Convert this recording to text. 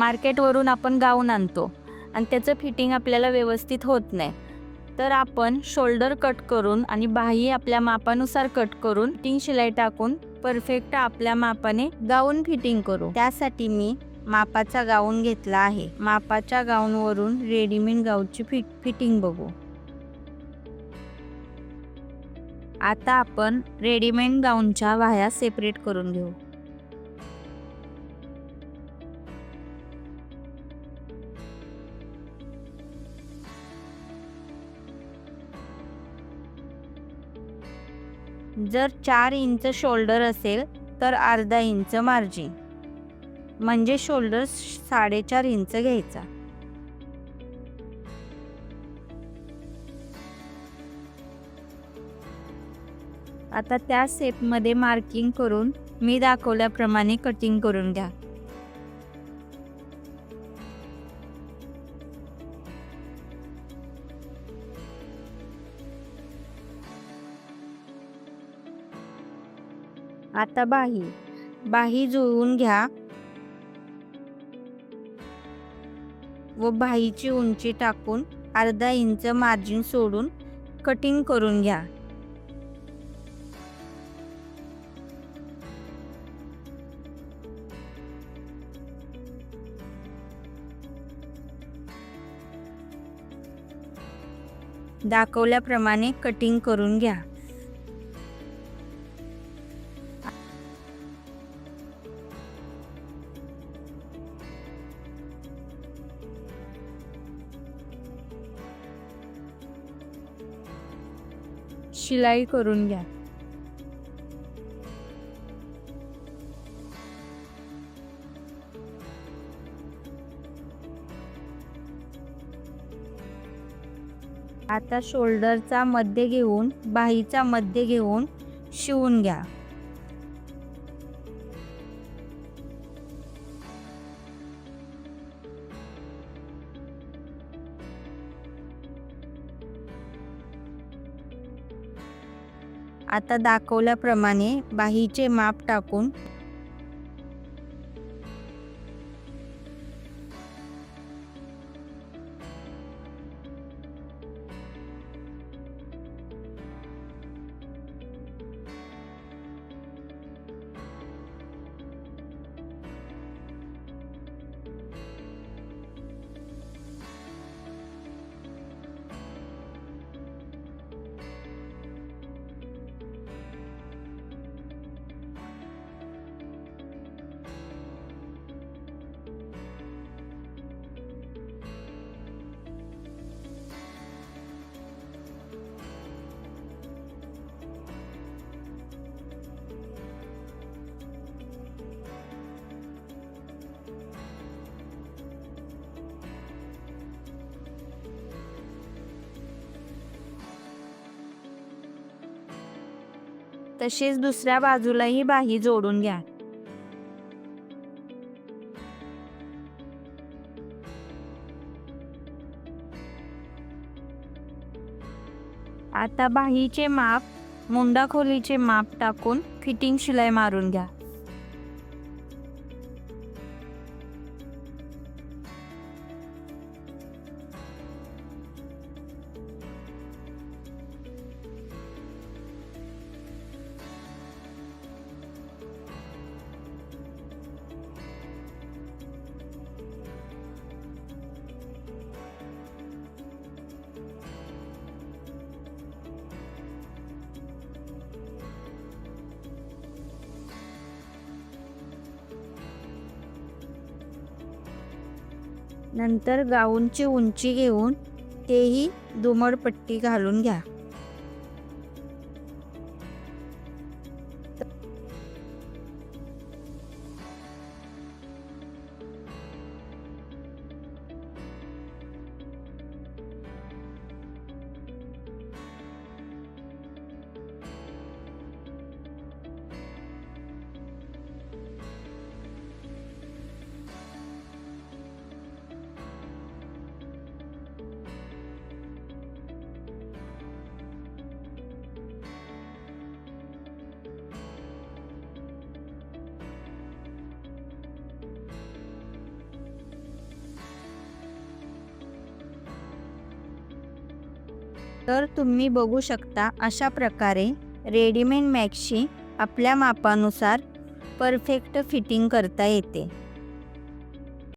मार्केटवरून आपण गाऊन आणतो. आणि त्याचं फिटिंग आपल्याला व्यवस्थित होत नाही. तर आपण शोल्डर कट करून आणि बाही आपल्या मापानुसार कट करून फिटिंग शिलाई टाकून परफेक्ट आपल्या मापाने गाऊन फिटिंग करू. त्यासाठी मी मापाचा गाऊन घेतला आहे. मापाच्या गाऊनवरून रेडीमेड गाऊनची फिट फिटिंग बघू. आता आपण रेडीमेड गाऊनच्या वाह्या सेपरेट करून घेऊ. जर चार इंच शोल्डर असेल तर अर्धा इंच मार्जिन. म्हणजे शोल्डर साडेचार इंच घ्यायचा. आता त्या सेपमध्ये मार्किंग करून मी दाखवल्याप्रमाणे कटिंग करून घ्या. आता बाही. बाही जुळवून घ्या. व बाहीची उंची टाकून अर्धा इंच मार्जिन सोडून कटिंग करून घ्या. दाखवल्याप्रमाणे कटिंग करून घ्या. शिलाई करून घ्या. आता शोल्डरचा मध्य घेऊन बाहीचा मध्य घेऊन शिवून घ्या. आता दाखवल्याप्रमाणे बाहीचे माप टाकून तसेच दुसऱ्या बाजूलाही बाही जोडून घ्या. आता बाहीचे माप मुंडा खोलीचे माप टाकून फिटिंग शिलाई मारून घ्या. नंतर गाऊनची उंची घेऊन तेही दुमडपट्टी घालून घ्या. तर तुम्ही बघू शकता अशा प्रकारे रेडीमेड मॅक्सची आपल्या मापानुसार परफेक्ट फिटिंग करता येते.